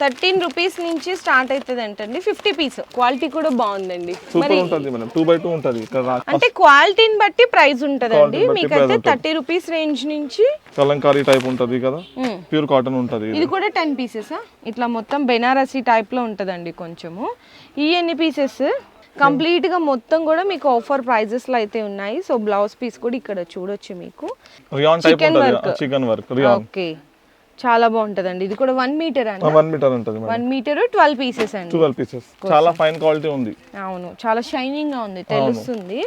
Thirteen rupees నుంచి start అవుతుంది అంటండి ఫిఫ్టీ పీస్. క్వాలిటీ కూడా బాగుందండి. సూపర్ ఉంటుంది మేడం. టూ బై టూ ఉంటుంది. ఇక్కడ రా- అంటే క్వాలిటీని బట్టి ప్రైస్ ఉంటదండి. Quality బట్టి మీకైతే price ఉంటది. థర్టీ రూపీస్ రేంజ్ నుంచి కలంకారీ టైప్ ఉంటుంది కదా. ప్యూర్ కాటన్ ఉంటుంది ఇది. కూడా టెన్ పీసెస్ ఇట్లా మొత్తం బెనారసీ టైప్లో ఉంటదండి కొంచెము. ఈ ఎన్ని పీసెస్? కంప్లీట్గా మొత్తం కూడా మీకు ఆఫర్ ప్రైజెస్లో అయితే ఉన్నాయి. సో బ్లౌజ్ పీస్ కూడా ఇక్కడ చూడొచ్చు మీకు. ఉంటుంది. work. Chikan work okay. చాలా బాగుంటదండి. ఇది కూడా వన్ మీటర్ అండి. వన్ మీటర్ ఉంటుంది వన్ మీటర్ ట్వెల్వ్ పీసెస్ అండి. ట్వెల్వ్ పీసెస్ చాలా ఫైన్ క్వాలిటీ ఉంది. అవును. చాలా షైనింగ్గా ఉంది తెలుస్తుంది.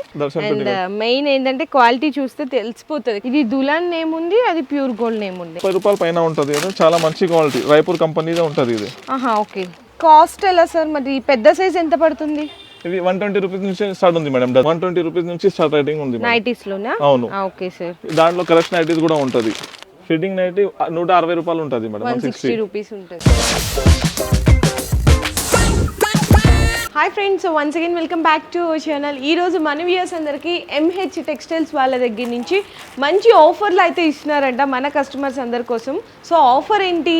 అండ్ మెయిన్ ఏంటంటే క్వాలిటీ చూస్తే తెలిసిపోతుంది. ఇది దులాన్ నేమ్ ఉంది అది ప్యూర్ గోల్డ్ నేమ్ ఉంది. ముప్పై రూపాయల పైన ఉంటుంది కదా చాలా మంచి క్వాలిటీ రాయపూర్ కంపెనీదే ఉంటుంది ఇది. ఆహా ఓకే. కాస్ట్ ఎలా సార్? మరి పెద్ద సైజ్ ఎంత పడుతుంది? ఇది వన్ ట్వంటీ రూపీస్ నుంచి స్టార్ట్ ఉంది మేడం. వన్ ట్వంటీ రూపీస్ నుంచి స్టార్ట్ రేటింగ్ ఉంది. నైటీస్ లోనా? అవును. Okay sir. దాంట్లో కలెక్షన్ నైటీస్ కూడా ఉంటుంది. ఫిట్టింగ్ నైటీ నూట అరవై రూపాయలు ఉంటుంది మేడం సిక్స్టీ రూపీస్ ఉంటుంది. Hi friends once again welcome back to channel ఈ రోజు మన వ్యూయర్స్ అందరికీ ఎంహెచ్ టెక్స్టైల్స్ వాళ్ళ దగ్గర నుంచి మంచి ఆఫర్లు అయితే ఇస్తున్నారంట మన కస్టమర్స్ అందరి కోసం. సో ఆఫర్ ఏంటి?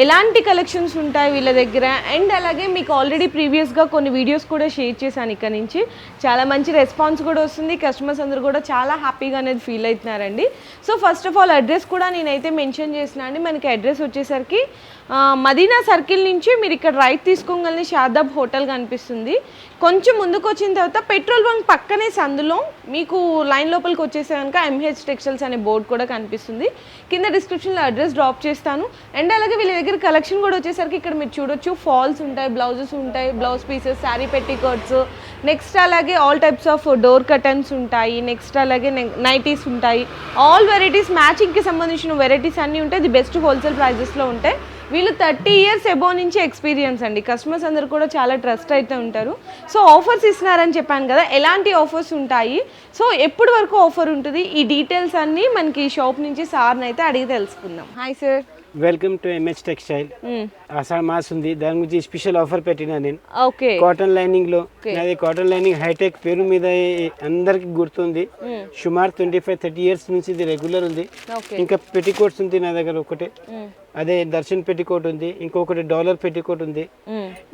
ఎలాంటి కలెక్షన్స్ ఉంటాయి వీళ్ళ దగ్గర? అండ్ అలాగే మీకు ఆల్రెడీ ప్రీవియస్గా కొన్ని వీడియోస్ కూడా షేర్ చేశాను ఇక్కడ నుంచి. చాలా మంచి రెస్పాన్స్ కూడా వస్తుంది. కస్టమర్స్ అందరూ కూడా చాలా హ్యాపీగా అనేది feel అవుతున్నారండి. So first of all address కూడా నేనైతే మెన్షన్ చేసిన అండి. మనకి అడ్రస్ వచ్చేసరికి మదీనా సర్కిల్ నుంచి మీరు ఇక్కడ రైట్ తీసుకోగలని షాదాబ్ హోటల్ కనిపిస్తుంది. కొంచెం ముందుకు వచ్చిన తర్వాత పెట్రోల్ బంక్ పక్కనే సందులో మీకు లైన్ లోపలికి వచ్చేసే కనుక ఎంహెచ్ టెక్స్టైల్స్ అనే బోర్డు కూడా కనిపిస్తుంది. కింద డిస్క్రిప్షన్లో అడ్రస్ డ్రాప్ చేస్తాను. అండ్ అలాగే వీళ్ళ దగ్గర కలెక్షన్ కూడా వచ్చేసరికి ఇక్కడ మీరు చూడొచ్చు. ఫాల్స్ ఉంటాయి బ్లౌజెస్ ఉంటాయి blouse pieces sari petticoats next అలాగే all types of door curtains ఉంటాయి. నెక్స్ట్ అలాగే నైటీస్ ఉంటాయి. ఆల్ వెరైటీస్ మ్యాచింగ్కి సంబంధించిన వెరైటీస్ అన్నీ ఉంటాయి. ఇది బెస్ట్ హోల్సేల్ ప్రైజెస్లో ఉంటాయి. వీళ్ళు థర్టీ ఇయర్స్ ఎబో నుంచి ఎక్స్పీరియన్స్ అండి. కస్టమర్స్ అందరు కూడా చాలా ట్రస్ట్ అయితే ఉంటారు. సో ఆఫర్స్ ఇస్తున్నారని చెప్పాను కదా ఎలాంటి ఆఫర్స్ ఉంటాయి? సో ఎప్పటి వరకు ఆఫర్ ఉంటుంది? ఈ డీటెయిల్స్ అన్నీ మనకి షాప్ నుంచి సార్ని అయితే అడిగి తెలుసుకుందాం. Hi sir welcome to MH textile Ashadha mass ఉంది. దాని గురించి స్పెషల్ ఆఫర్ పెట్టినా నేను. ఓకే. కాటన్ లైనింగ్లో. అది కాటన్ లైనింగ్ హైటెక్ పేరు మీద అందరికి గుర్తుంది. సుమారు ట్వంటీ ఫైవ్ థర్టీ ఇయర్స్ నుంచి ఇది రెగ్యులర్ ఉంది. ఇంకా పెట్టికోట్స్ ఉంది నా దగ్గర ఒకటే. అదే దర్శన్ పెట్టికోట్ ఉంది. ఇంకొకటి డాలర్ పెట్టికోట్ ఉంది.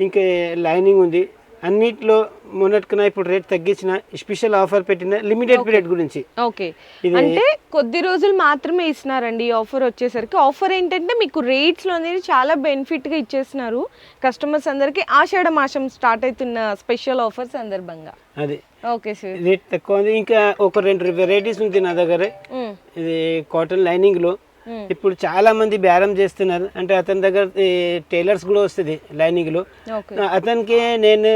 ఇంకా లైనింగ్ ఉంది. అన్నిట్లో మొన్నటికన్నా ఇప్పుడు రేట్ తగ్గించిన స్పెషల్ ఆఫర్ పెట్టిన లిమిటెడ్ పీరియడ్ గురించి. ఓకే. అంటే కొద్ది రోజులు మాత్రమే ఇస్తున్నారండి ఈ ఆఫర్ వచ్చేసరికి. ఆఫర్ ఏంటంటే మీకు రేట్స్లో అనేది చాలా బెనిఫిట్గా ఇచ్చేస్తున్నారు. కస్టమర్స్ అందరికీ ఆషాఢ మాసం స్టార్ట్ అవుతున్న స్పెషల్ ఆఫర్ సందర్భంగా. అది. Okay sir. రేట్ తక్కువ ఉంది. ఇంకా ఒక రెండు వెరైటీస్ ఉంది నా దగ్గర. ఇది కాటన్ లైనింగ్లో ఇప్పుడు చాలా మంది బేరం చేస్తున్నారు. అంటే అతని దగ్గర టైలర్స్ కూడా వస్తుంది లైనింగ్లో. ఓకే. అతనికి నేను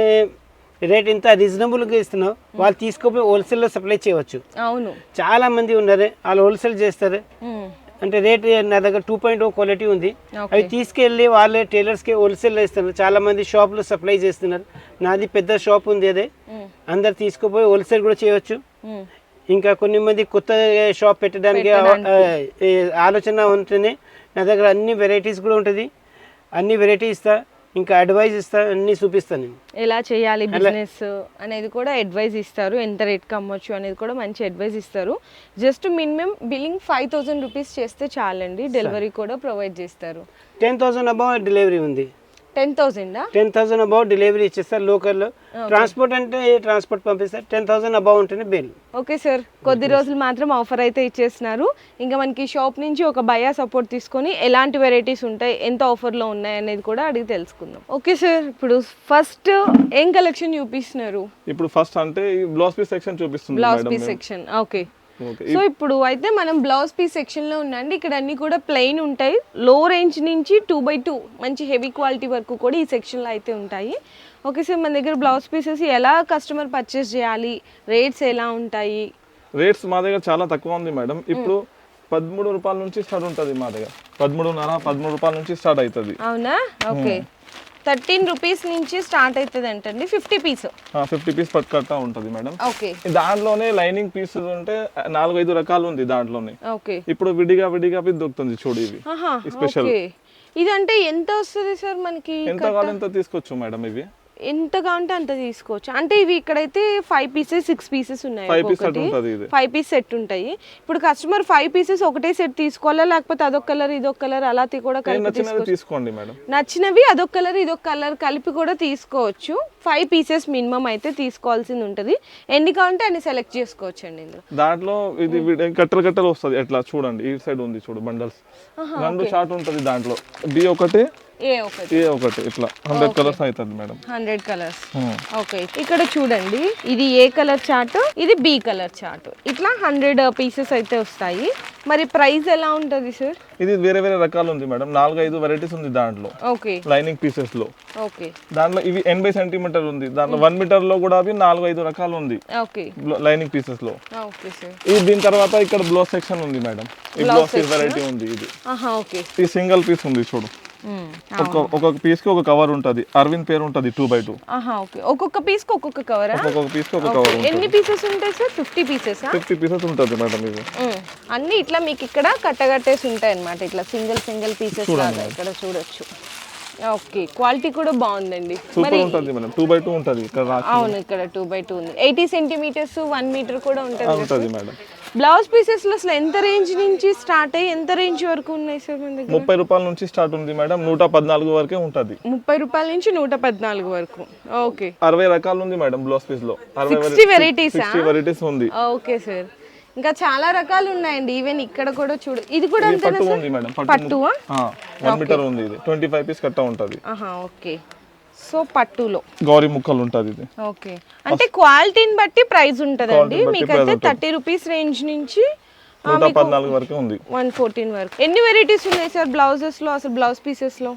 రేట్ ఇంత రీజనబుల్గా ఇస్తున్నావు. వాళ్ళు తీసుకుపోయి హోల్సేల్లో సప్లై చేయవచ్చు. అవును. చాలా మంది ఉన్నారు. వాళ్ళు హోల్సేల్ చేస్తారు. మ్మ్. అంటే రేట్ నా దగ్గర టూ పాయింట్ ఓ క్వాలిటీ ఉంది. అవి తీసుకెళ్ళి వాళ్ళే టైలర్స్కి హోల్సేల్లో ఇస్తున్నారు. చాలా మంది షాప్లో సప్లై చేస్తున్నారు. నాది పెద్ద షాప్ ఉంది అదే. అందరు తీసుకుపోయి హోల్సేల్ కూడా చేయవచ్చు. ఇంకా కొన్ని మంది కొత్త షాప్ పెట్టడానికి ఆలోచన ఉంటేనే నా దగ్గర అన్ని వెరైటీస్ కూడా ఉంటుంది. అన్ని వెరైటీ ఇస్తా ఇంకా అడ్వైజ్ ఇస్తా అన్ని చూపిస్తాను నేను. ఎలా చేయాలి బిజినెస్ అనేది కూడా అడ్వైజ్ ఇస్తారు. ఎంత రేట్కి అమ్మొచ్చు అనేది కూడా మంచి అడ్వైజ్ ఇస్తారు. Just minimum billing five thousand rupees చేస్తే చాలండి. డెలివరీ కూడా ప్రొవైడ్ చేస్తారు. టెన్ థౌసండ్ అబౌవ్ డెలివరీ ఉంది. టెన్ థౌసండా? టెన్ థౌసండ్ అబౌవ్ డెలివరీ ఇచ్చేస్తారు లోకల్లో. ట్రాన్స్పోర్ట్ అంటే ట్రాన్స్పోర్ట్ పంపిస్తారు? టెన్ థౌసండ్ అబౌవ్ ఉంటేనే బిల్. Okay sir. కొద్ది రోజులు మాత్రం ఆఫర్ అయితే ఇచ్చేస్తున్నారు. ఇంకా మనకి షాప్ నుంచి ఒక బయా సపోర్ట్ తీసుకొని ఎలాంటి వెరైటీస్ ఉంటాయి ఎంత ఆఫర్లో ఉన్నాయి అనేది కూడా అడిగి తెలుసుకుందాం. Okay sir. ఇప్పుడు ఫస్ట్ ఏం కలెక్షన్ చూపిస్తున్నారు? ఇప్పుడు ఫస్ట్ అంటే బ్లౌజ్ పీస్ సెక్షన్ చూపిస్తుంది blouse piece section. Okay. So ఇప్పుడు అయితే మనం బ్లౌజ్ పీస్ సెక్షన్లో ఉండండి. ఇక్కడ అన్ని కూడా ప్లెయిన్ ఉంటాయి. లో రేంజ్ నుంచి టూ బై టూ మంచి హెవీ క్వాలిటీ వరకు కూడా ఈ సెక్షన్లో అయితే ఉంటాయి. ఓకే సార్ మన దగ్గర బ్లౌజ్ పీసెస్ ఎలా కస్టమర్ పర్చేస్ చేయాలి? రేట్స్ ఎలా ఉంటాయి? రేట్స్ మా దగ్గర చాలా తక్కువ ఉంది మేడం ఇప్పుడు పదమూడు రూపాయల నుంచి స్టార్ట్ ఉంటుంది మా దగ్గర. పదమూడున్నర పదమూడు రూపాయల నుంచి స్టార్ట్ అవుతుంది. అవునా? ఓకే థర్టీన్ రూపీస్ నుంచి స్టార్ట్ అవుతుంది అంటండి ఫిఫ్టీ పీస్. ఫిఫ్టీ పీస్ పట్టుకట్టా ఉంటుంది మేడం. ఓకే. దాంట్లోనే లైనింగ్ పీసెస్ ఉంటే నాలుగైదు రకాలు ఉంది దాంట్లోనే. ఓకే. ఇప్పుడు విడిగా విడిగా దొరుకుతుంది చూడు ఇవి. స్పెషల్ ఇదంటే ఎంత వస్తుంది సార్ మనకి ఎంత కావాలి ఎంత తీసుకోవచ్చు మేడం ఇవి. ఎంత కావాలంటే అంత తీసుకోవచ్చు. అంటే ఇవి ఇక్కడైతే ఫైవ్ పీసెస్ సిక్స్ పీసెస్ ఉన్నాయి ఫైవ్ పీస్ సెట్ ఉంటాయి. ఇప్పుడు కస్టమర్ ఫైవ్ పీసెస్ ఒకటే సెట్ తీసుకోవాలా? లేకపోతే అదొక కలర్ ఇదొక కలర్ అలా కూడా తీసుకోండి మేడం. నచ్చినవి అదొక కలర్ ఇదొక కలర్ కలిపి కూడా తీసుకోవచ్చు. ఫైవ్ పీసెస్ మినిమం అయితే తీసుకోవాల్సింది ఉంటుంది. ఎన్ని కావాలంటే అన్ని సెలెక్ట్ చేసుకోవచ్చు అండి దాంట్లో ఇది కట్టలు కట్టలు వస్తుంది. ఎట్లా? చూడండి. ఈ సైడ్ ఉంది చూడు బండల్స్. రెండు షార్ట్ ఉంటుంది దాంట్లో. బి ఒకటి ఏ ఒకటి. ఏ ఒకటి ఇట్లా. హండ్రెడ్ కలర్స్ అవుతుంది madam. Hundred colours Hmm. Okay. ఇక్కడ చూడండి ఇది ఏ కలర్ చార్ట్ ఇది బి కలర్ చార్ట్ ఇట్లా హండ్రెడ్ పీసెస్ అయితే వస్తాయి. మరి ప్రైస్ ఎలా ఉంటుంది సార్ ఇది వేరే వేరే రకాలు ఉంది మేడం. నాలుగు ఐదు వెరైటీస్ ఉంది దాంట్లో. ఓకే. లైనింగ్ పీసెస్లో. ఓకే. దాంట్లో ఇవి ఎనభై సెంటీమీటర్ ఉంది. దాంట్లో వన్ మీటర్లో కూడా అవి నాలుగు ఐదు రకాలు ఉంది. ఓకే. లైనింగ్ పీసెస్లో. ఓకే సార్ ఈ దీని తర్వాత ఇక్కడ బ్లౌజ్ సెక్షన్ ఉంది మేడం. ఈ బ్లౌజ్ వెరైటీ ఉంది ఇది. ఓకే. ఈ సింగిల్ పీస్ ఉంది చూడు. ఒక్కొక్క పీస్కి ఒక కవర్ ఉంటది. అరవింద్ పేరు ఉంటది టూ బై టూ ఒక్కొక్క పీస్కి ఒక్కొక్క కవరా ఒక్కొక్క పీస్కి ఒక కవర్ ఎన్ని పీసెస్ ఉంటాయి sir? Fifty pieces fifty pieces ఉంటుంది మేడం ఇది. అన్ని ఇట్లా మీకు ఇక్కడ కట్టగట్టేసి ఉంటాయి అన్నమాట ఇట్లా సింగిల్ సింగిల్ పీసెస్ లాగా ఇక్కడ చూడొచ్చు. ఓకే. క్వాలిటీ కూడా బాగుందండి. సూపర్ ఉంటుంది మేడం. టూ బై టూ ఉంటుంది ఇక్కడ రాసి. అవును ఇక్కడ టూ బై టూ ఉంది. ఎయిటీ సెంటీమీటర్స్ వన్ మీటర్ కూడా ఉంటుంది ఉంటుంది మేడం. బ్లౌజ్ పీసెస్లో అసలు ఎంత రేంజ్ నుంచి స్టార్ట్ అయ్యి ఎంత రేంజ్ వరకు ఉన్నాయి సార్ మన దగ్గర? ముప్పై రూపాయల నుంచి స్టార్ట్ ఉంది మేడం. నూట పద్నాలుగు వరకే ఉంటుంది. ముప్పై రూపాయల నుంచి నూట పద్నాలుగు వరకు. ఓకే. అరవై రకాలు ఉంది మేడం బ్లౌజ్ పీస్లో. సిక్స్టీ వెరైటీసా సిక్స్టీ వెరైటీస్ ఉంది. Okay sir. ఇంకా చాలా రకాలు ఉన్నాయండి. ఈవెన్ ఇక్కడ కూడా చూడు. ఇది కూడా పట్టు ఉంది మేడం. పట్టువా? వన్ మీటర్ ఉంది ఇది. ట్వంటీ ఫైవ్ పీస్ కట్ట ఉంటుంది. ఆహా ఓకే. సో పట్టులో. గౌరీ ముక్కలు ఉంటుంది ఇది. ఓకే. అంటే క్వాలిటీని బట్టి ప్రైస్ ఉంటుందండి. మీకైతే ఉంటుంది. థర్టీ రూపీస్ రేంజ్ నుంచి నూట పద్నాలుగు వరకే ఉంది. వన్ ఫోర్టీన్ వరకు. ఎన్ని వెరైటీస్ ఉన్నాయి సార్ బ్లౌజెస్లో అసలు బ్లౌజ్ పీసెస్లో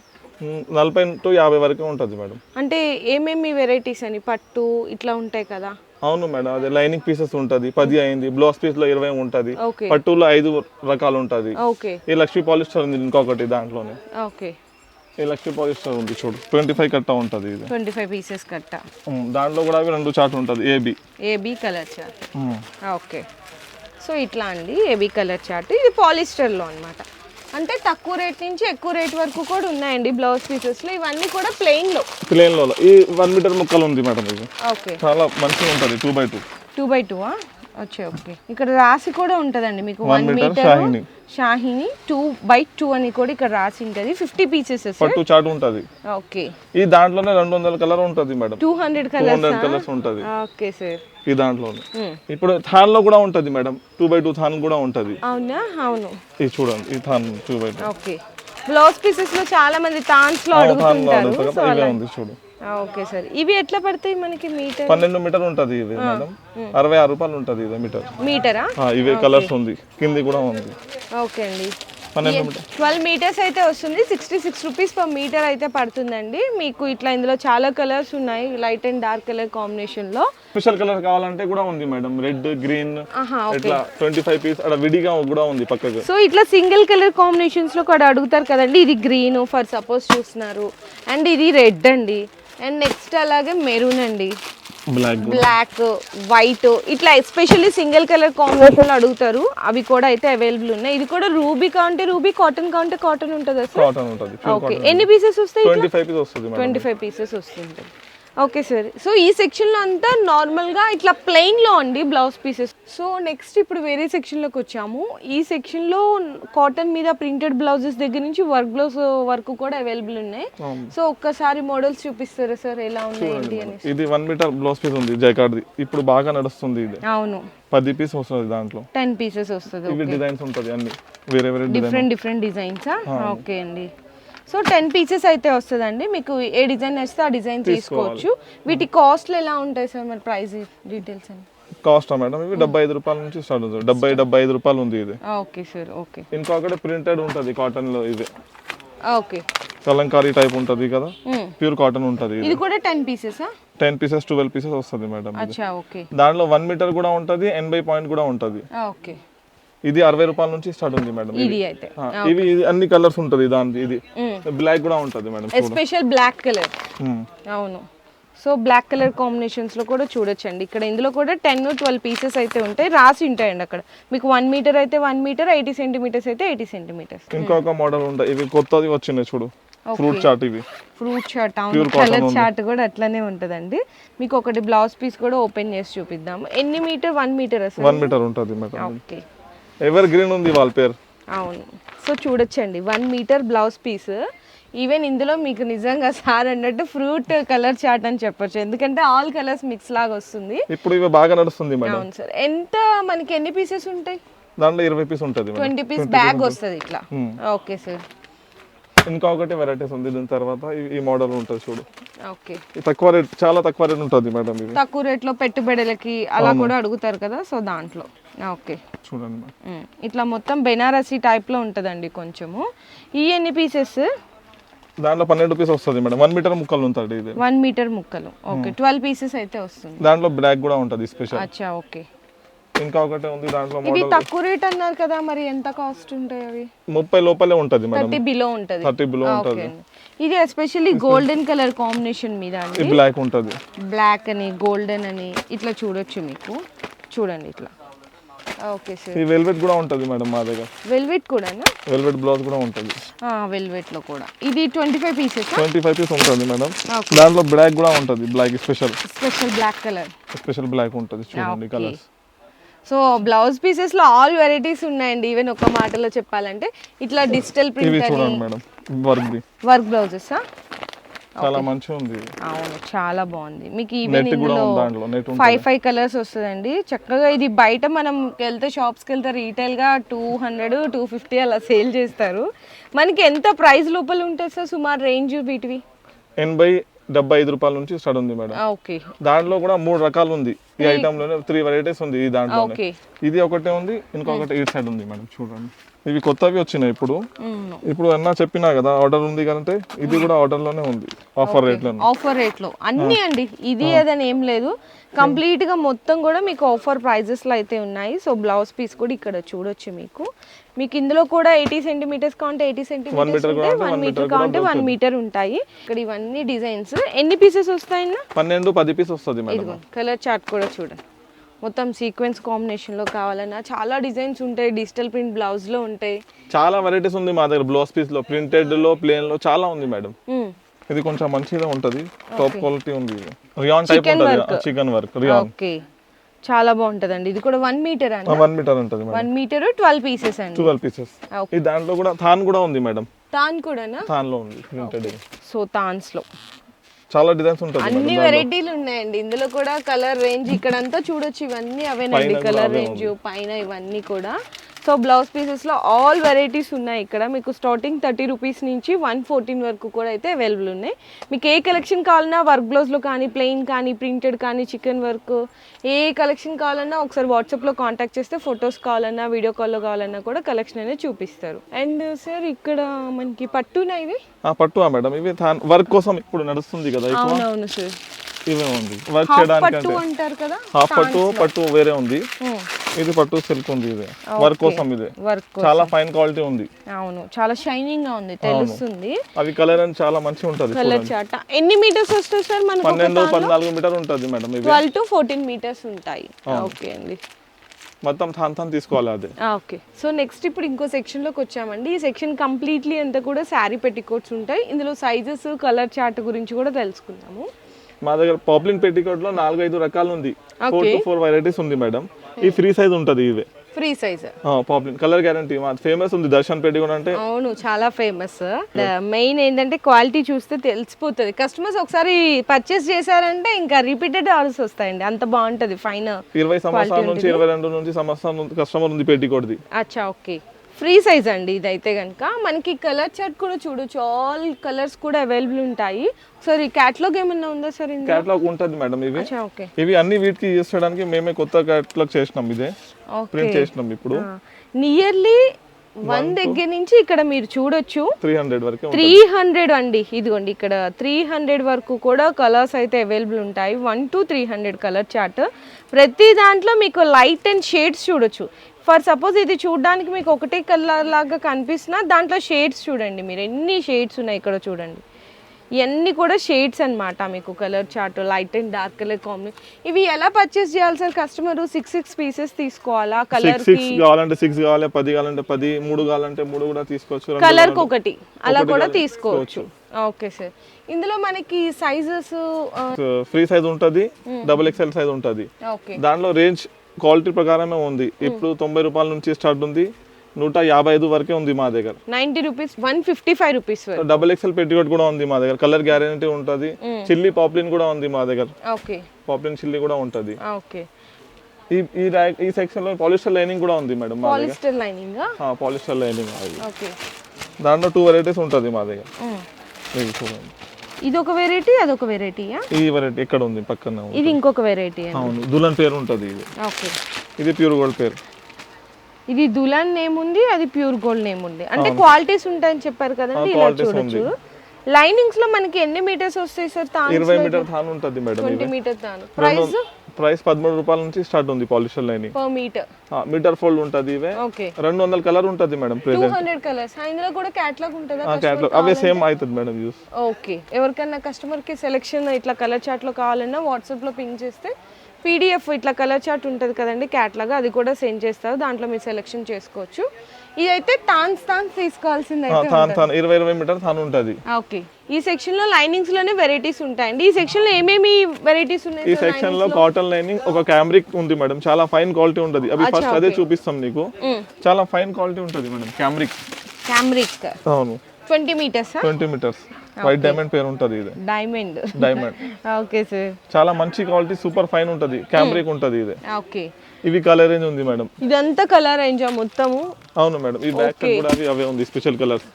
నలభై టు యాభై వరకే ఉంటుంది మేడం. అంటే ఏమేమి వెరైటీస్ అని? పట్టు ఇట్లా ఉంటాయి కదా. అవును మేడం అదే లైనింగ్ పీసెస్ ఉంటుంది. పది అయింది. బ్లౌజ్ పీస్లో ఇరవై ఉంటుంది. పట్టులో ఐదు రకాలు ఉంటుంది. ఓకే. ఈ లక్ష్మీ పాలిస్టర్ ఉంది ఇంకొకటి దాంట్లోనే. ఓకే. ఈ లక్ష్మీ పాలిస్టర్ ఉంది చూడు. ట్వంటీ ఫైవ్ కట్ట ఉంటుంది ఇది. ట్వంటీ ఫైవ్ పీసెస్ కట్ట. దాంట్లో కూడా అవి రెండు చాట్ ఉంటుంది. AB AB colour chart okay so ఇట్లా అండి. ఏబీ కలర్ చార్ట్ ఇది పాలిస్టర్లో అన్నమాట. అంటే తక్కువ రేట్ నుంచి ఎక్కువ రేట్ వరకు కూడా ఉన్నాయండి బ్లౌజ్ పీసెస్లో ఇవన్నీ కూడా ప్లెయిన్లో ప్లేన్లో ఈ వన్ మీటర్ ముక్కలు ఉంది మేడం ఇది. ఓకే చాలా మంచిగా ఉంటుంది. Two by two two by two వచ్చే ఓకే ఇక్కడ రాసి కూడా ఉంటుందండి మీకు. వన్ మీటర్ షాహిని. టూ బై టూ అని కూడా ఇక్కడ రాసి ఉంటుంది. ఫిఫ్టీ పీసెస్ పట్టు చాట్ ఉంటుంది. ఓకే. ఈ దాంట్లోనే రెండు వందల కలర్ ఉంటుంది మేడం. Two hundred colours? ఉంటుంది. Okay sir. ఈ దాంట్లోనే. ఇప్పుడు థాన్లో కూడా ఉంటుంది మేడం. టూ బై టూ థాన్ కూడా ఉంటుంది. అవునా? అవును. ఇది చూడండి ఈ than two by two. Okay. Blouse పీసెస్లో చాలా మంది తాన్స్లో అడుగుతుంటారు. అడుగుతారు. Okay sir. ఇవి ఎట్లా పడతాయి మనకి మీటర్? పన్నెండు మీటర్ ఉంటుంది ఇది మేడం అరవై ఆరు రూపాయలు ఉంటుంది ఇది మీటర్. మీటరా? ఆ, ఇవే కలర్స్ ఉంది. కింది కూడా ఉంది. ఓకే అండి. ట్వెల్వ్ మీటర్స్ అయితే వస్తుంది. Sixty six rupees per metre అయితే పడుతుందండి. మీకు ఇట్లా ఇందులో చాలా కలర్స్ ఉన్నాయి. లైట్ అండ్ డార్క్ కలర్ కాంబినేషన్లో. స్పెషల్ కలర్ కావాలంటే కూడా ఉంది మేడం రెడ్ గ్రీన్ ఇట్లా ట్వంటీ ఫైవ్ పీస్ అక్కడ విడిగా కూడా ఉంది పక్కకు. సో ఇట్లా సింగిల్ కలర్ కాంబినేషన్స్లో కూడా అడుగుతారు కదండి. ఇది గ్రీన్ ఫర్ సపోజ్ చూస్తున్నారు. అండ్ ఇది రెడ్ అండి. అండ్ నెక్స్ట్ అలాగే మెరూన్ అండి. బ్లాక్ వైట్ ఇట్లా ఎస్పెషల్లీ సింగిల్ కలర్ కాంబినేషన్ అడుగుతారు. అవి కూడా అయితే అవైలబుల్ ఉన్నాయి. ఇది కూడా రూబీ కాంటే రూబీ కాటన్ కాంటే కాటన్ ఉంటుందా ఓకే ఎన్ని పీసెస్ వస్తాయి ట్వంటీ ఫైవ్ పీసెస్ వస్తుంది ఓకే సార్ సో ఈ సెక్షన్లో అంతా నార్మల్గా ఇట్లా ప్లెయిన్లో అండి బ్లౌజ్ పీసెస్ సో నెక్స్ట్ ఇప్పుడు వేరే సెక్షన్లోకి వచ్చాము. ఈ సెక్షన్లో కాటన్ మీద ప్రింటెడ్ బ్లౌజెస్ దగ్గర నుంచి వర్క్ బ్లౌజ్ వరకు కూడా అవైలబుల్ ఉన్నాయి. సో ఒక్కసారి మోడల్స్ చూపిస్తారా సార్ ఎలా ఉన్నాయి అని ఇది వన్ మీటర్ బ్లౌజ్ పీస్ ఉంది జైకార్డ్ది ఇప్పుడు బాగా నడుస్తుంది ఇది. అవును. పది పీస్ వస్తుంది దాంట్లో. టెన్ పీసెస్ వస్తుంది ఇవి డిజైన్స్ ఉంటుంది అన్ని. వేరే వేరే డిఫరెంట్ డిఫరెంట్ డిజైన్సా ఓకే అండి. సో టెన్ పీసెస్ అయితే వస్తుందండి. మీకు ఏ డిజైన్ వస్తే ఆ డిజైన్ తీసుకోవచ్చు. వీటి కాస్ట్లు ఎలా ఉంటాయి సార్ మరి ప్రైస్ డీటెయిల్స్ అని? కాస్ట్ మేడం ఇవి డెబ్బై ఐదు రూపాయల నుంచి స్టార్ట్ అవుతుంది. డెబ్బై డెబ్బై ఐదు రూపాయలు ఉంది ఇది. Okay sir okay. ఇంకొకటి ప్రింటెడ్ ఉంటుంది కాటన్లో ఇది. ఓకే. కలంకారీ టైప్ ఉంటుంది కదా? ప్యూర్ కాటన్ ఉంటుంది ఇది. కూడా టెన్ పీసెసా టెన్ పీసెస్ ట్వెల్వ్ పీసెస్ వస్తుంది మేడం అచ్చా ఓకే. దాంట్లో వన్ మీటర్ కూడా ఉంటుంది ఎనభై పాయింట్ కూడా ఉంటుంది. ఓకే. ఇది అరవై రూపాయల నుంచి స్టార్ట్ ఉంది మేడం. ఇది అయితే. ఇవి ఇది అన్ని కలర్స్ ఉంటుంది దాని ఇది. బ్లాక్ కూడా ఉంటుంది మేడం ఎస్పెషల్ బ్లాక్ కలర్. అవును. సో బ్లాక్ కలర్ కాంబినేషన్స్లో కూడా చూడొచ్చండి. ఇక్కడ ఇందులో కూడా టెన్ ట్వెల్వ్ పీసెస్ అయితే ఉంటాయి. రాసి ఉంటాయండి అక్కడ. మీకు వన్ మీటర్ అయితే వన్ మీటర్ ఎయిటీ సెంటీమీటర్స్ అయితే ఎయిటీ సెంటీమీటర్స్ ఇంకొక మోడల్ ఉంటాయి ఇవి కొత్తది వచ్చినాయి చూడు. ఫ్రూట్ చాట్ ఇవి. ఫ్రూట్ చాట్ అవును. కలర్. చాట్ కూడా అట్లనే ఉంటుందండి. మీకు ఒకటి బ్లౌజ్ పీస్ కూడా ఓపెన్ చేసి చూపిద్దాము ఎన్ని metre one metre one metre ఉంటుంది ఓకే ఎవర్ గ్రీన్ ఉంది వాళ్ళ పేరు. అవును. సో చూడొచ్చండి. One metre blouse piece even ఇందులో మీకు నిజంగా సార్ అన్నట్టు ఫ్రూట్ కలర్ చాట్ అని చెప్పొచ్చు. ఎందుకంటే ఆల్ కలర్స్ మిక్స్ లాగా వస్తుంది. ఇప్పుడు ఇవి బాగా నడుస్తుంది మేడం. అవును సార్. ఎంత మనకి ఎన్ని పీసెస్ ఉంటాయి? దాంట్లో ఇరవై పీస్ ఉంటుంది ట్వంటీ పీస్ బ్యాగ్ వస్తుంది ఇట్లా. Hmm. ఓకే సార్ ఇంకొకటి వెరైటీస్ ఉంది. దీని తర్వాత ఈ- మోడల్ ఉంటుంది చూడు. ఓకే తక్కువ రేట్ చాలా తక్కువ రేట్ ఉంటుంది మేడం ఇది. తక్కువ రేట్లో పెట్టుబడులకి అలా కూడా అడుగుతారు కదా సో దాంట్లో. ఓకే చూడండి. ఇట్లా మొత్తం బెనారసీ టైప్లో ఉంటుందండి కొంచెము. ఈ ఎన్ని పీసెస్ దాంట్లో పన్నెండు పీస్ వస్తుంది మేడం వన్ మీటర్ ముక్కలు ఉంటుంది ఇది. వన్ మీటర్ ముక్కలు. ఓకే ట్వెల్వ్ పీసెస్ అయితే వస్తుంది. దాంట్లో బ్లాక్ కూడా ఉంటుంది స్పెషల్ అచ్చా ఓకే ఇంకా ఒకటి ఉంది దాంట్లో ఇవి మోడల్ తక్కువ రేట్ అన్నారు కదా మరి ఎంత కాస్ట్ ఉంటాయి అవి? ముప్పై లోపలే ఉంటుంది మేడం. థర్టీ బిలో ఉంటుంది. థర్టీ బిలో ఓకే ఉంటుంది. ఇది ఎస్పెషల్లీ గోల్డెన్ కలర్ కాంబినేషన్ మీద అండి. బ్లాక్ ఉంటుంది. బ్లాక్ అని గోల్డెన్ అని ఇట్లా చూడొచ్చు మీకు. చూడండి ఇట్లా. ఓకే సార్ ఈ వెల్వెట్ కూడా ఉంటుంది మేడం మా దగ్గర. వెల్వెట్ కూడానా? వెల్వెట్ బ్లౌజ్ కూడా ఉంటుంది. వెల్వెట్లో కూడా. ఇది twenty five pieces twenty five piece ఉంటుంది మేడం. దాంట్లో బ్లాక్ కూడా ఉంటుంది black special special black colour special black ఉంటుంది. చూడండి. కలర్స్ సో బ్లౌజ్ పీసెస్లో ఆల్ వెరైటీస్ ఉన్నాయండి. ఈవెన్ ఒక మాటలో చెప్పాలంటే ఇట్లా digital print madam. Work blouses చాలా మంచిగా ఉంది. అవును చాలా బాగుంది. మీకు ఈవెన్ ఇందులో ఫైవ్ ఫైవ్ కలర్స్ వస్తుందండి. చక్కగా ఇది బయట మనం వెళ్తే షాప్స్కి వెళ్తే రీటైల్గా టూ హండ్రెడ్ టూ ఫిఫ్టీ అలా సేల్ చేస్తారు. మనకి ఎంత ప్రైస్ లోపల ఉంటుంది సార్? సుమారు రేంజ్ వీటివి? ఎనభై డెబ్బై ఐదు రూపాయల నుంచి స్టార్ట్ ఉంది మేడం. ఓకే. దాంట్లో కూడా మూడు రకాలు ఉంది. ఈ ఐటమ్లోనే త్రీ వెరైటీస్ ఉంది ఈ దాంట్లోనే. ఓకే. ఇది ఒకటే ఉంది ఇంకొకటి ఈ సైడ్ ఉంది మేడం చూడండి. ఇవి కొత్తవి వచ్చినాయి ఇప్పుడు. ఇప్పుడు అన్న చెప్పినా కదా ఆర్డర్ ఉంది కంటే ఇది కూడా ఆర్డర్లోనే ఉంది ఆఫర్ రేట్లోనే. ఆఫర్ రేట్లో అన్నీ అండి ఇది ఏదని ఏం లేదు. కంప్లీట్గా మొత్తం కూడా మీకు ఆఫర్ ప్రైజెస్లో అయితే ఉన్నాయి. సో బ్లౌజ్ పీస్ కూడా ఇక్కడ చూడొచ్చు మీకు. మీకు ఇందులో కూడా ఎయిటీ సెంటీమీటర్స్ కావాలంటే ఎయిటీ సెంటీమీటర్స్ ఉంటాయి ఉంటే, వన్ మీటర్ కూడా వన్ మీటర్ ఉంటాయి. ఇక్కడ ఇవన్నీ డిజైన్స్ ఎన్ని పీసెస్ వస్తాయన్నా పన్నెండు పది పీస్ వస్తుంది కలర్ చార్ట్ కూడా చూడండి. మొత్తం సీక్వెన్స్ కాంబినేషన్లో కావాలన్నా చాలా డిజైన్స్ ఉంటాయి. డిజిటల్ ప్రింట్ బ్లౌజ్లో ఉంటాయి. చాలా వెరైటీస్ ఉంది మా దగ్గర. బ్లౌజ్ పీస్లో ప్రింటెడ్లో ప్లేన్లో చాలా ఉంది మేడం. ఇది కొంచెం మంచిగా ఉంటది. టాప్ క్వాలిటీ ఉంది రియాన్ టైప్ ఉంటుంది. చికెన్ వర్క్ రియాన్ ఓకే చాలా బాగుంటుందండి. ఇది కూడా వన్ మీటర్ అండి? వన్ మీటర్ ఉంటుంది వన్ మీటర్ ట్వెల్వ్ పీసెస్ అండి. ట్వెల్వ్ పీసెస్ ఓకే ఈ దాంట్లో కూడా థాన్ కూడా ఉంది మేడం తాన్ కూడానా? థాన్లో ఉంది ప్రింటెడ్ సో తాన్స్లో. చాలా డిజైన్స్ ఉంటుంది మేడం అన్ని వెరైటీలు ఉన్నాయండి. ఇందులో కూడా కలర్ రేంజ్ ఇక్కడంతా చూడొచ్చు ఇవన్నీ. అవేనండి కలర్ రేంజ్ పైన ఇవన్నీ కూడా. సో బ్లౌజ్ పీసెస్లో ఆల్ వెరైటీస్ ఉన్నాయి ఇక్కడ. మీకు స్టార్టింగ్ థర్టీ రూపీస్ నుంచి వన్ ఫోర్టీన్ వరకు కూడా అయితే అవైలబుల్ ఉన్నాయి. మీకు ఏ కలెక్షన్ కావాలన్నా వర్క్ బ్లౌజ్లో కానీ ప్లెయిన్ కానీ ప్రింటెడ్ కానీ చికెన్ వర్క్ ఏ కలెక్షన్ కావాలన్నా ఒకసారి వాట్సాప్లో కాంటాక్ట్ చేస్తే ఫొటోస్ కావాలన్నా వీడియో కాల్లో కావాలన్నా కూడా కలెక్షన్ అనేది చూపిస్తారు. అండ్ సార్ ఇక్కడ మనకి పట్టునా ఇవి? పట్టు మేడం? ఇవి వర్క్ కోసం ఇప్పుడు నడుస్తుంది కదా అవునవును సార్. ఇవే ఉంది. వర్క్ హాఫ్ చేయడానికి పట్టు అంటే అంటారు కదా హాఫ్ పట్టు పట్టు వేరే ఉంది. ఇది పట్టు సిల్క్ ఉంది ఇది. వర్క్ కోసం ఇదే. వర్క్ చాలా ఫైన్ క్వాలిటీ ఉంది. అవును చాలా షైనింగ్గా ఉంది తెలుస్తుంది. అవి కలర్ అని చాలా మంచిగా ఉంటది కలర్ చాట ఎన్ని మీటర్స్ వస్తాయి సార్ మనకు పన్నెండు పద్నాలుగు మీటర్ ఉంటుంది మేడం ఇవి ట్వెల్వ్ టు ఫోర్టీన్ మీటర్స్ ఉంటాయి. ఓకే అండి. మొత్తం థాన్ థాన్ తీసుకోవాలి అదే. ఓకే సో నెక్స్ట్ ఇప్పుడు ఇంకో సెక్షన్లోకి వచ్చామండి. ఈ సెక్షన్ కంప్లీట్లీ అంతా కూడా శారీ పెట్టికోట్స్ ఉంటాయి. ఇందులో సైజెస్ కలర్ చార్ట్ గురించి కూడా తెలుసుకుందాము. మా దగ్గర పాపులిన్ పెట్టికోట్లో నాలుగు ఐదు రకాలు ఉంది ఫోర్ టు ఫోర్ వెరైటీస్ ఉంది మేడం. ఈ ఫ్రీ సైజ్ ఉంటది ఇవే. Free size poplin colour guarantee. మా ఫేమస్ ఉంది దర్శన్ పెట్టికోట్ అంటే. అవును చాలా ఫేమస్. మెయిన్ ఏంటంటే క్వాలిటీ చూస్తే తెలిసిపోతుంది. కస్టమర్స్ ఒకసారి పర్చేస్ చేశారంటే ఇంకా రిపీటెడ్ ఆర్డర్స్ వస్తాయండి. అంత బాగుంటుంది ఫైన్ ఇరవై సంవత్సరాల నుంచి ఇరవై రెండు నుంచి సంవత్సరం కస్టమర్ ఉంది పెట్టికోట్ది అచ్చా ఓకే. ఫ్రీ సైజ్ అండి ఇదైతే కనుక మనకి కలర్ చార్ట్ కూడా చూడొచ్చు. ఆల్ కలర్స్ కూడా అవైలబుల్ ఉంటాయి. ఒకసారి క్యాటలాగ్ ఏమన్నా ఉందా సార్ క్యాటలాగ్ ఉంటుంది మేడం ఇవి. ఇవి అన్ని వీటికి యూస్ చేయడానికి మేమే కొత్త క్యాటలాగ్ చేసినాం ఇదే. ఓకే. ప్రింట్ చేసినాం ఇప్పుడు. నియర్లీ వన్ దగ్గర నుంచి ఇక్కడ మీరు చూడొచ్చు. త్రీ హండ్రెడ్ వరకు త్రీ హండ్రెడ్ అండి. ఇదిగోండి ఇక్కడ త్రీ హండ్రెడ్ వరకు కూడా కలర్స్ అయితే అవైలబుల్ ఉంటాయి. One to three hundred colour chart ప్రతి దాంట్లో మీకు లైట్ అండ్ షేడ్స్ చూడొచ్చు. ఫర్ సపోజ్ ఇది చూడడానికి మీకు ఒకటే కలర్ లాగా కనిపిస్తున్నా దాంట్లో షేడ్స్ చూడండి మీరు. ఎన్ని షేడ్స్ ఉన్నాయి ఇక్కడ చూడండి. ఇవన్నీ కూడా షేడ్స్ అన్నమాట మీకు colour chart light and dark colour combination ఇవి ఎలా పర్చేస్ చేయాలి sir customer? Six six pieces తీసుకోవాలా? కలర్ సిక్స్ కావాలంటే సిక్స్ కావాలి పది కావాలంటే పది మూడు కావాలంటే మూడు కూడా తీసుకోవచ్చు. కలర్ ఒకటి అలా కూడా తీసుకోవచ్చు. Okay sir. ఇందులో మనకి సైజెస్ ఫ్రీ సైజ్ ఉంటుంది డబుల్ ఎక్స్ఎల్ సైజ్ ఉంటుంది. ఓకే దాంట్లో రేంజ్ క్వాలిటీ ప్రకారమే ఉంది. ఇప్పుడు తొంభై రూపాయల నుంచి స్టార్ట్ ఉంది. నూట యాభై ఐదు వరకే ఉంది మా దగ్గర. Ninety rupees one fifty five rupees double XL petticoat కూడా ఉంది మా దగ్గర. కలర్ గ్యారెంటీ ఉంటుంది. చిల్లీ పాప్లిన్ కూడా ఉంది మా దగ్గర. ఓకే పాప్లిన్ చిల్లీ కూడా ఉంటుంది. ఓకే ఈ ఈ ర్యాక్ ఈ సెక్షన్లో పాలిస్టర్ లైనింగ్ కూడా ఉంది madam polyester lining polyester lining okay దాంట్లో టూ వెరైటీస్ ఉంటుంది మా దగ్గర. ఇది చూడండి. ఇది ఒక వెరైటీ అదొక వెరైటీయా ఈ వెరైటీ ఎక్కడ ఉంది? పక్కన. ఇది ఇంకొక వెరైటీ అవును దులన్ పేరు ఉంటుంది ఇది. ఓకే. ఇది ప్యూర్ గోల్డ్ పేరు. ఇది దులాన్ నేమ్ ఉంది అది ప్యూర్ గోల్డ్ నేమ్ ఉంది. అంటే క్వాలిటీస్ ఉంటాయని చెప్పారు కదండి ఇలా చూడొచ్చు. లైనింగ్స్లో మనకి ఎన్ని మీటర్స్ వస్తాయి సార్ ఇరవై మీటర్ థాన్ ఉంటుంది మేడం ట్వంటీ మీటర్ తాను. ప్రైస్ ప్రైస్ పదమూడు రూపాయల నుంచి స్టార్ట్ ఉంది polyester lining. Per metre metre fold ఉంటుంది ఇవే. రెండు వందల కలర్ ఉంటుంది మేడం ప్రెసెంట్ కలర్స్ ఇందులో కూడా క్యాట్లాగ్ ఉంటుందా అవే సేమ్ అవుతుంది మేడం యూస్ ఓకే ఎవరికైనా కస్టమర్కి సెలెక్షన్ ఇట్లా కలర్ చార్ట్లో కావాలన్నా వాట్సాప్లో పింక్ చేస్తే పీడిఎఫ్ ఇట్లా కలర్ చార్ట్ ఉంటుంది కదండి క్యాట్లాగ్ అది కూడా సెండ్ చేస్తారు దాంట్లో మీరు సెలెక్షన్ చేసుకోవచ్చు. ఇదైతే తాన్స్ తాన్స్ తీసుకోవాల్సింది ఇరవై ఇరవై మీటర్ థాన్ ఉంటుంది. ఓకే. ఈ సెక్షన్లో లైనింగ్స్లోనే వెరైటీస్ ఉంటాయండి. ఈ సెక్షన్లో ఏమేమి వెరైటీస్ ఉన్నాయి? ఈ సెక్షన్లో కాటన్ లైనింగ్ ఒక క్యామ్రిక్ ఉంది మేడం చాలా ఫైన్ క్వాలిటీ ఉంటుంది. అవి ఫస్ట్ అదే చూపిస్తాం నీకు చాలా ఫైన్ క్వాలిటీ ఉంటుంది మేడం క్యామ్రిక్ క్యామ్రిక్ అవును. Twenty metres? Twenty metres. White diamond పేరు ఉంటుంది ఇది. డైమండ్ డైమండ్ ఓకే సార్ చాలా మంచి క్వాలిటీ సూపర్ ఫైన్ ఉంటుంది. క్యామ్రిక్ ఉంటుంది ఇది. ఓకే ఇవి కలర్ రేంజ్ ఉంది మేడం ఇదంతా కలర్ రేంజా మొత్తము? అవును మేడం ఈ బ్యాక్ కూడా అవి అవే ఉంది స్పెషల్ కలర్స్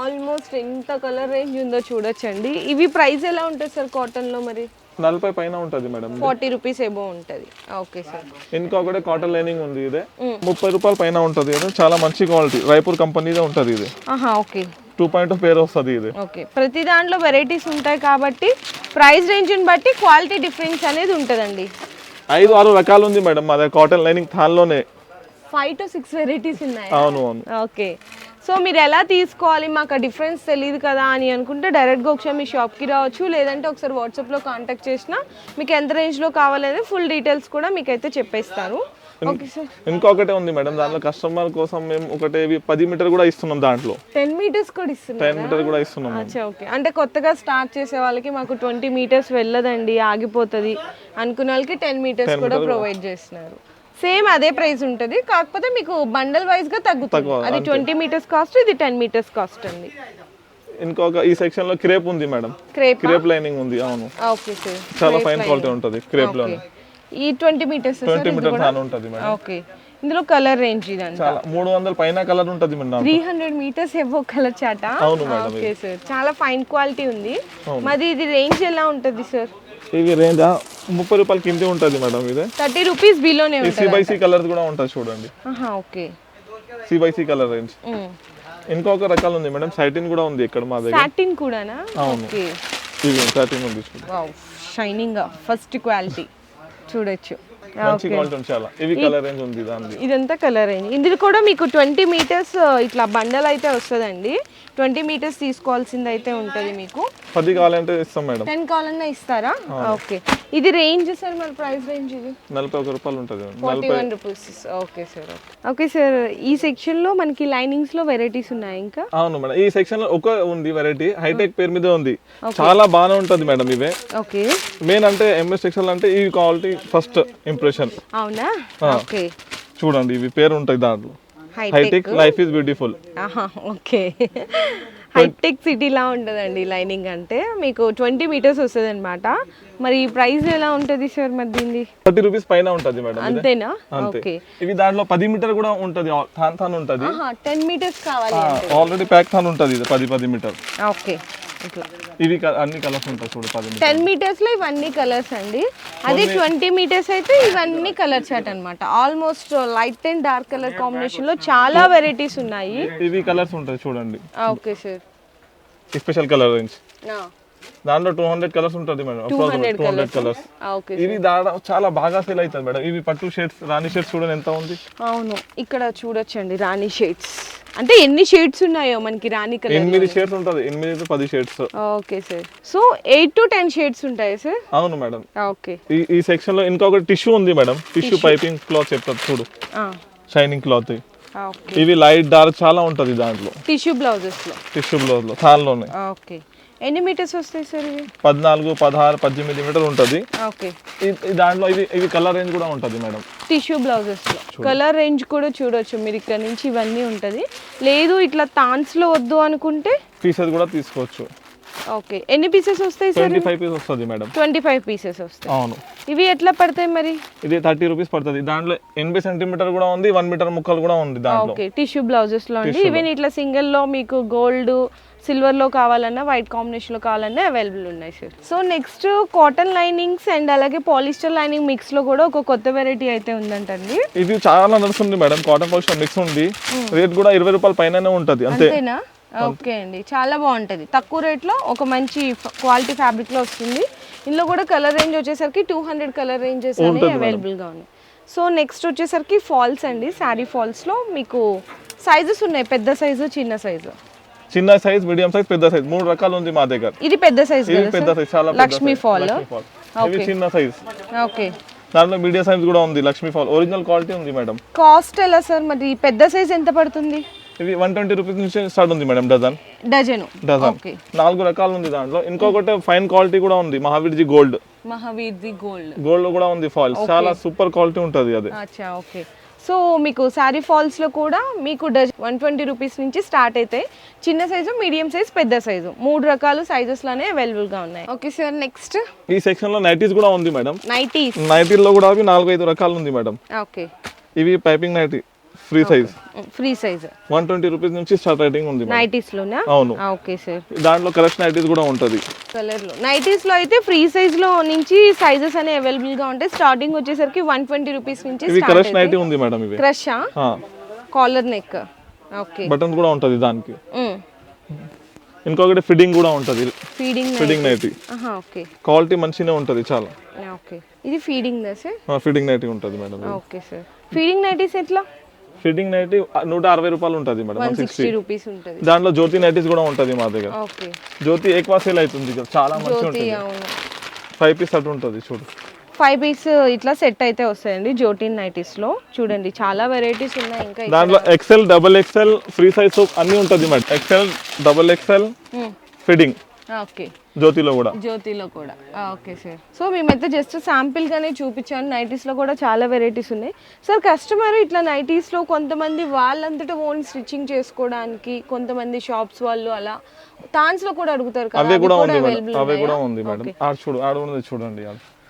ఆల్మోస్ట్ ఎంత కలర్ రేంజ్ ఉందో చూడొచ్చండి. ఇవి ప్రైస్ ఎలా ఉంటుంది సార్ కాటన్లో మరి? నలభై పైన ఉంటుంది మేడం. ఫార్టీ రూపీస్ ఏమో ఉంటుంది. Okay sir. ఇంకొకటి కాటన్ లైనింగ్ ఉంది ఇదే. ముప్పై రూపాయల పైన ఉంటుంది ఇది. చాలా మంచి క్వాలిటీ. రాయపూర్ కంపెనీదే ఉంటుంది ఇది. ఆహా ఓకే. టూ పాయింట్ పేరు వస్తుంది ఇది. ఓకే. ప్రతి దాంట్లో వెరైటీస్ ఉంటాయి కాబట్టి ప్రైస్ రేంజ్ని బట్టి క్వాలిటీ డిఫరెన్స్ అనేది ఉంటుందండి. ఐదు ఆరు రకాలు ఉంది మేడం. దగ్గర కాటన్ లైనింగ్ థాన్లోనే ఫైవ్ టు సిక్స్ వెరైటీస్ ఉన్నాయి? అవును అవును. ఓకే. సో మీరు ఎలా తీసుకోవాలి? మాకు ఆ డిఫరెన్స్ తెలియదు కదా అని అనుకుంటే డైరెక్ట్గా ఒకసారి మీ షాప్కి రావచ్చు. లేదంటే ఒకసారి వాట్సాప్లో కాంటాక్ట్ చేసినా మీకు ఎంత రేంజ్లో కావాలనేది ఫుల్ డీటెయిల్స్ కూడా మీకైతే చెప్పేస్తాను ఓకే సార్ ఇంకొకటే ఉంది మేడం దాంట్లో కస్టమర్ కోసం మేము ఒకటే పది మీటర్ కూడా ఇస్తున్నాం దాంట్లో. టెన్ మీటర్స్ కూడా ఇస్తున్నారు? టెన్ మీటర్ కూడా ఇస్తున్నాం ఓకే అంటే కొత్తగా స్టార్ట్ చేసే వాళ్ళకి మాకు ట్వంటీ మీటర్స్ వెళ్ళదండి ఆగిపోతుంది అనుకున్న వాళ్ళకి టెన్ మీటర్స్ కూడా ప్రొవైడ్ చేస్తున్నారు. సేమ్ అదే ప్రైస్ ఉంటుంది. కాకపోతే మీకు బండల్ వైజ్గా తగ్గుతుంది. అది ట్వంటీ మీటర్స్ కాస్ట్ ఇది టెన్ మీటర్స్ కాస్ట్ అండి. ఇంకొక ఈ సెక్షన్లో క్రేప్ ఉంది మేడం. క్రేప్? క్రేప్ లైనింగ్ ఉంది అవును. Okay sir. చాలా ఫైన్ క్వాలిటీ ఉంటుంది క్రేప్లో ఈ ట్వంటీ మీటర్స్ ట్వంటీ మీటర్ థాన్ ఉంటుంది మేడం. ఓకే. ఇందులో కలర్ రేంజ్ ఇదంతా? చాలా మూడు వందల పైన కలర్ ఉంటుంది మేడం త్రీ హండ్రెడ్ మీటర్స్ ఏవో కలర్ చాట? అవును మేడం ఓకే సార్. చాలా ఫైన్ క్వాలిటీ ఉంది. మరి ఇది రేంజ్ ఎలా ఉంటుంది సార్? ఇవి రేంజ్ ముప్పై రూపాయల కింద ఉంటుంది మేడం ఇది. థర్టీ రూపీస్ బిలోనే సిబైసి కలర్ కూడా ఉంటుంది చూడండి. ఓకే. సిబైసి కలర్ రేంజ్ ఇంకొక రకాలు ఉంది మేడం సైటిన్ కూడా ఉంది ఇక్కడ మా దగ్గర. సాటిన్ కూడానా? ఓకే. ఇది సైటిన్ ఉంది షైనింగ్ ఫస్ట్ క్వాలిటీ చూడొచ్చు. మంచి క్వాలిటీ ఉంది చాలా ఇవి కలర్ రేంజ్ ఉంది దానిది. ఇదంతా కలర్ అయింది ఇందులో కూడా మీకు ట్వంటీ మీటర్స్ ఇట్లా బండల్ అయితే వస్తుందండి. ట్వంటీ మీటర్స్ తీసుకోవాల్సింది అయితే ఉంటుంది మీకు. పది కావాలంటే ఇస్తాం మేడం. టెన్ కావాలన్నా ఇస్తారా? ఓకే ఇది రేంజ్ సార్ మరి ప్రైస్ రేంజ్ ఇది? నలభై ఒక రూపాయలు ఉంటుంది. Forty one rupees okay sir okay sir ఈ సెక్షన్లో మనకి లైనింగ్స్లో వెరైటీస్ ఉన్నాయి ఇంకా? అవును మేడం. ఈ సెక్షన్లో ఒక ఉంది వెరైటీ హైటెక్ పేరు మీద ఉంది. చాలా బాగానే ఉంటుంది మేడం ఇవే. ఓకే మెయిన్ అంటే ఎంఎస్ టెక్స్టైల్ అంటే ఈ క్వాలిటీ ఫస్ట్ ఇంప్రెషన్ అవునా? ఓకే. చూడండి ఇవి పేరు ఉంటాయి దాంట్లో హైటెక్ లైఫ్ ఈజ్ బ్యూటిఫుల్ ఆహా ఓకే. హైటెక్ సిటీలా ఉంటుందండి లైనింగ్ అంటే. మీకు ట్వంటీ మీటర్స్ వస్తుంది అనమాట మరి ప్రైస్ ఎలా ఉంటుంది సార్ మరి దీనిది? థర్టీ రూపీస్ పైన ఉంటుంది మేడం. అంతేనా? అంతే. ఓకే. ఇవి దాంట్లో పది మీటర్ కూడా ఉంటుంది థాన్ థాన్ ఉంటుంది. టెన్ మీటర్స్ కావాలి ఆల్రెడీ ప్యాక్ థాన్ ఉంటుంది ఇది పది పది మీటర్. ఓకే. ఇవి అన్ని కలర్స్ ఉంటాయి చూడు పది టెన్ మీటర్స్లో ఇవన్నీ కలర్స్ అండి. అదే ట్వంటీ మీటర్స్ అయితే ఇవన్నీ కలర్ చాట్ అన్నమాట. Almost light and dark colour కాంబినేషన్లో చాలా వెరైటీస్ ఉన్నాయి. ఇవి కలర్స్ ఉంటాయి చూడండి. Okay sir special colour range దాంట్లో టూ హండ్రెడ్ కలర్స్ ఉంటుంది మేడం. టూ హండ్రెడ్ కలర్స్ ఇవి దాదాపు చాలా బాగా సేల్ అవుతుంది మేడం. ఇవి పట్టు షేడ్స్ రాణి షేడ్స్ చూడండి ఎంత ఉంది. అవును ఇక్కడ చూడొచ్చండి రాణి షేడ్స్ అంటే ఎన్ని షేడ్స్ ఉన్నాయో మనకి రాణి కలర్ ఎనిమిది షేడ్స్ ఉంటుంది. ఎనిమిది పది shades okay sir so eight to ten shades ఉంటాయి సార్ అవును మేడం. ఓకే ఈ ఈ సెక్షన్లో ఇంకొక టిష్యూ ఉంది మేడం. టిష్యూ పైపింగ్ క్లాత్ చెప్తారు చూడు. షైనింగ్ క్లాత్ ఓకే ఇవి లైట్ డార్క్ చాలా ఉంటుంది దాంట్లో. టిష్యూ బ్లౌజెస్లో టిష్యూ బ్లౌజ్లో దానిలోనే ఓకే ఎన్ని మీటర్స్ వస్తాయి సార్ ఇవి? పద్నాలుగు పదహారు పద్దెనిమిది మీటర్ ఉంటుంది. ఓకే. దాంట్లో ఇది ఇవి కలర్ రేంజ్ కూడా ఉంటుంది మేడం. టిష్యూ బ్లౌజెస్లో. కలర్ రేంజ్ కూడా చూడొచ్చు మీరు ఇక్కడ నుంచి ఇవన్నీ ఉంటుంది. లేదు ఇట్లా తాన్స్లో వద్దు అనుకుంటే? పీసెస్ కూడా తీసుకోవచ్చు. ఓకే. ఎన్ని పీసెస్ వస్తాయి సార్? ట్వంటీ ఫైవ్ పీస్ వస్తుంది మేడం. ట్వంటీ ఫైవ్ పీసెస్ వస్తాయి. అవును. ఇవి ఎట్లా పడతాయి మరి? ఇది థర్టీ రూపీస్ పడుతుంది. దాంట్లో ఎనభై సెంటీమీటర్ కూడా ఉంది వన్ మీటర్ ముక్కలు కూడా ఉంది దాంట్లో. ఓకే. టిష్యూ బ్లౌజెస్లో అండి ఈవెన్ ఇట్లా సింగిల్లో మీకు గోల్డ్ సిల్వర్లో కావాలన్నా వైట్ కాంబినేషన్లో కావాలన్నా అవైలబుల్ ఉన్నాయి sir so next cotton linings and అలాగే పాలిస్టర్ లైనింగ్ మిక్స్లో కూడా ఒక కొత్త వెరైటీ అయితే ఉందంటండి. ఇది చాలా నడుస్తుంది మేడం కాటన్ పాలిస్టర్ మిక్స్ ఉంది. రేట్ కూడా ఇరవై రూపాయల పైననే ఉంటుంది అంతే. అంతేనా? ఓకే అండి. చాలా బాగుంటుంది. తక్కువ రేట్లో ఒక మంచి క్వాలిటీ ఫ్యాబ్రిక్లో వస్తుంది. ఇందులో కూడా కలర్ రేంజ్ వచ్చేసరికి టూ హండ్రెడ్ కలర్ రేంజెస్ అనేవి అవైలబుల్గా ఉన్నాయి. సో నెక్స్ట్ వచ్చేసరికి ఫాల్స్ అండి. శారీ ఫాల్స్లో మీకు సైజెస్ ఉన్నాయి. పెద్ద సైజు చిన్న సైజు చిన్న సైజ్ మీడియం సైజ్ పెద్ద సైజ్. మూడు రకాలు ఉంది మా దగ్గర. ఇది పెద్ద సైజ్ ఇది పెద్ద సైజ్ చాలా లక్ష్మీ. ఫాల్ ఇవి చిన్న సైజ్. ఓకే దాంట్లో మీడియం సైజ్ కూడా ఉంది లక్ష్మీ ఫాల్ ఒరిజినల్ క్వాలిటీ ఉంది మేడం కాస్ట్ ఎలా సార్ మరి పెద్ద సైజ్ ఎంత పడుతుంది? ఇది వన్ ట్వంటీ రూపీస్ నుంచి స్టార్ట్ ఉంది madam dozen dozen dozen okay నాలుగు రకాలు ఉంది దాంట్లో. ఇంకొకటి ఫైన్ క్వాలిటీ కూడా ఉంది మహావీర్జీ గోల్డ్ మహావీర్ది గోల్డ్ గోల్డ్ కూడా ఉంది ఫాల్ చాలా సూపర్ క్వాలిటీ ఉంటుంది అది. అచ్చా ఓకే సో మీకు శారీ ఫాల్స్లో కూడా మీకు డజ్ వన్ ట్వంటీ రూపీస్ నుంచి స్టార్ట్ అవుతాయి చిన్న సైజు మీడియం సైజ్ పెద్ద సైజు. మూడు రకాలు సైజెస్లోనే అవైలబుల్గా ఉన్నాయి. ఓకే సార్ నెక్స్ట్ ఈ సెక్షన్లో నైటీస్ కూడా ఉంది మేడం నైటీస్ నైటీల్లో కూడా అవి నాలుగు ఐదు రకాలు ఉంది మేడం ఓకే ఇవి piping nightie free size free size one twenty rupees నుంచి స్టార్ట్ రైటింగ్ ఉంది మేడం నైటీస్లోనా అవును. ఓకే సార్ దాంట్లో కలెక్షన్ నైటీస్ కూడా ఉంటుంది. కలర్లో నైటీస్లో అయితే ఫ్రీ సైజ్లో నుంచి సైజెస్ అనేవి అవైలబుల్గా ఉంటాయి. స్టార్టింగ్ వచ్చేసరికి వన్ ట్వంటీ రూపీస్ నుంచి స్టార్ట్ కలెక్షన్ నైటీ ఉంది మేడం ఇవి. క్రషా కాలర్ నెక్ ఓకే బటన్స్ కూడా ఉంటుంది దానికి. ఇంకొకటి ఫిట్టింగ్ కూడా ఉంటుంది. Feeding fitting nightie okay quality మంచిగానే ఉంటుంది చాలా. ఓకే ఇది ఫీడింగ్ దా సార్ ఫిట్టింగ్ నైటీ ఉంటుంది madam okay sir feeding nighties ఎట్లా? ఫిట్టింగ్ నైటీ నూట అరవై రూపాయలు ఉంటుంది మేడం సిక్స్టీ రూపీస్ ఉంటుంది. దాంట్లో జ్యోతి నైటీస్ కూడా ఉంటుంది మా దగ్గర. జ్యోతి ఎక్కువ సేల్ అవుతుంది చాలా జ్యోతి ఉంటుంది. ఫైవ్ పీస్ అటు ఉంటుంది చూడు. ఫైవ్ పీస్ ఇట్లా సెట్ అయితే వస్తాయండి జ్యోతిన్ నైటీస్లో. చూడండి చాలా వెరైటీస్ ఉన్నాయి ఇంకా. దాంట్లో XL double XL free size soap అన్ని ఉంటుంది madam. XL double XL. Fitting okay. జ్యోతిలో కూడా. జ్యోతిలో కూడా. Okay sir. సో మేమైతే జస్ట్ శాంపిల్గానే చూపించాను నైటీస్లో కూడా చాలా వెరైటీస్ ఉన్నాయి. సార్ కస్టమర్ ఇట్లా నైటీస్లో కొంతమంది వాళ్ళంతటా ఓన్ స్టిచ్చింగ్ చేసుకోవడానికి కొంతమంది షాప్స్ వాళ్ళు అలా తాన్స్లో కూడా అడుగుతారు కదా అవే కూడా ఉంది మేడం. అవే కూడా? ఉంది మేడం. ఆడ చూడు ఆడ ఉన్నది చూడండి.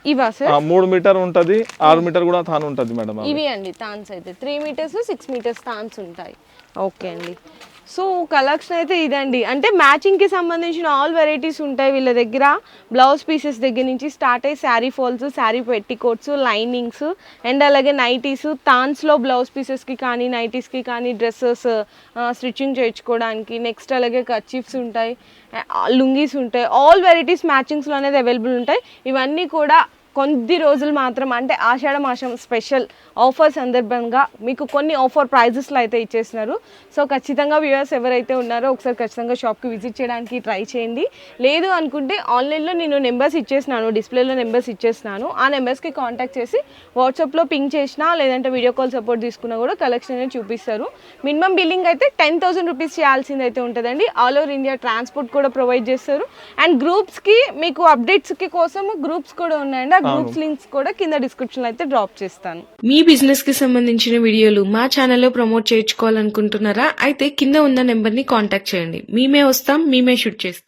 ఇవా సార్? ఆ, మూడు మీటర్ ఉంటుంది ఆరు మీటర్ కూడా తాను ఉంటుంది మేడం. ఇవి అండి తాన్స్ అయితే. త్రీ మీటర్స్ సిక్స్ మీటర్స్ తాన్స్ ఉంటాయి. ఓకే అండి. సో కలెక్షన్ అయితే ఇదండి. అంటే మ్యాచింగ్కి సంబంధించిన ఆల్ వెరైటీస్ ఉంటాయి వీళ్ళ దగ్గర. బ్లౌజ్ పీసెస్ దగ్గర నుంచి స్టార్ట్ అయ్యి sari falls sari petticoats linings and అలాగే నైటీస్ తాన్స్లో బ్లౌజ్ పీసెస్కి కానీ నైటీస్కి కానీ డ్రెస్సెస్ స్టిచ్చింగ్ చేయించుకోవడానికి. నెక్స్ట్ అలాగే కర్చీఫ్స్ ఉంటాయి లుంగీస్ ఉంటాయి. ఆల్ వెరైటీస్ మ్యాచింగ్స్లో అనేది అవైలబుల్ ఉంటాయి. ఇవన్నీ కూడా కొద్ది రోజులు మాత్రం అంటే ఆషాఢ మాసం స్పెషల్ ఆఫర్ సందర్భంగా మీకు కొన్ని ఆఫర్ ప్రైజెస్లో అయితే ఇచ్చేసినారు సో ఖచ్చితంగా వ్యూవర్స్ ఎవరైతే ఉన్నారో ఒకసారి ఖచ్చితంగా షాప్కి విజిట్ చేయడానికి ట్రై చేయండి. లేదు అనుకుంటే ఆన్లైన్లో నేను నెంబర్స్ ఇచ్చేసినాను డిస్ప్లేలో నెంబర్స్ ఇచ్చేసినాను ఆ నెంబర్స్కి కాంటాక్ట్ చేసి వాట్సాప్లో పింక్ చేసినా లేదంటే వీడియో కాల్ సపోర్ట్ తీసుకున్నా కూడా కలెక్షన్ అనేది చూపిస్తారు. మినిమం బిల్లింగ్ అయితే టెన్ థౌసండ్ రూపీస్ చేయాల్సింది అయితే ఉంటుందండి. ఆల్ ఓవర్ ఇండియా ట్రాన్స్పోర్ట్ కూడా ప్రొవైడ్ చేస్తారు. అండ్ గ్రూప్స్కి మీకు అప్డేట్స్కి కోసం గ్రూప్స్ కూడా ఉన్నాయండి. ఆ గ్రూప్స్ లింక్స్ కూడా కింద డిస్క్రిప్షన్లో అయితే డ్రాప్ చేస్తాను. మీ బిజినెస్కి సంబంధించిన వీడియోలు మా ఛానల్లో ప్రమోట్ చేయించుకోవాలనుకుంటున్నారా? అయితే కింద ఉన్న నెంబర్ని కాంటాక్ట్ చేయండి. మేమే వస్తాం మేమే షూట్ చేస్తాం.